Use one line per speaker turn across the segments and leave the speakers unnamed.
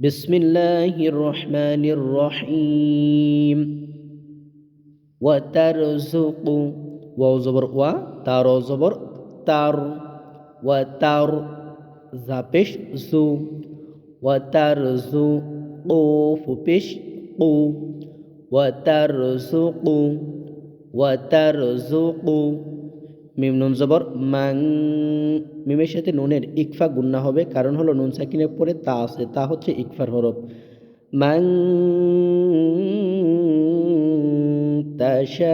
بسم الله الرحمن الرحيم. وترزق واو زبر و تار زبر تار وتر زابش زو وترزق فبش قو وترزق وترزق মিম নুন জবর, মাং, মিমের সাথে নুনের ইকফা গুন্না হবে, কারণ হলো নুন সাকিনের পরে তা আছে, তা হচ্ছে ইকফার হরফ। মাং, তাশাউ,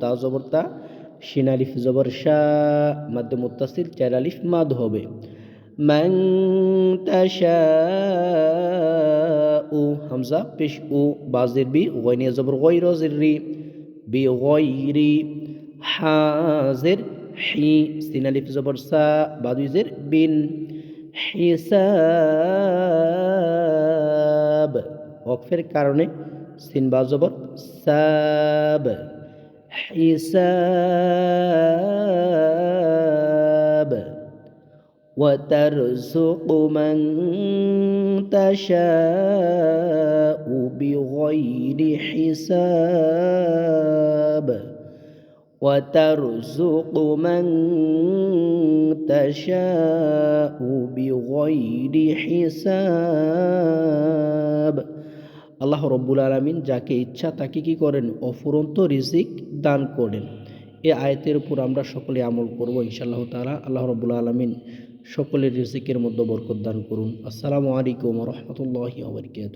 তা জবর, তা শিন জবর শাহ মাদ্দে মুত্তাসিল, চার আলিফ, মাদ হবে। মাং, তাশাউ, হামজা, পেশ, উ, বাজির, বি ওয়াইনিয়া জবর ওয়াই রি বিগয়রি হাজের হি সিন আলিফ জবর সা বাদুইজের বিন হিসাব অকফের কারণে সিন বা জবর সাব হিসাব وترزق من تشاء بغير حساب وترزق من تشاء بغير حساب আল্লাহ রব্বুল আলমিন যাকে ইচ্ছা তাকে কি করেন অফুরন্ত রিজিক দান করেন এ আয়তের উপর আমরা সকলে আমল করব ইনশাআল্লাহ তালা আল্লাহ রব্বুল আলমিন সকলের রিজিকের মধ্যে বরকত দান করুন আসসালামু আলাইকুম রহমতুল্লাহি আবরকাত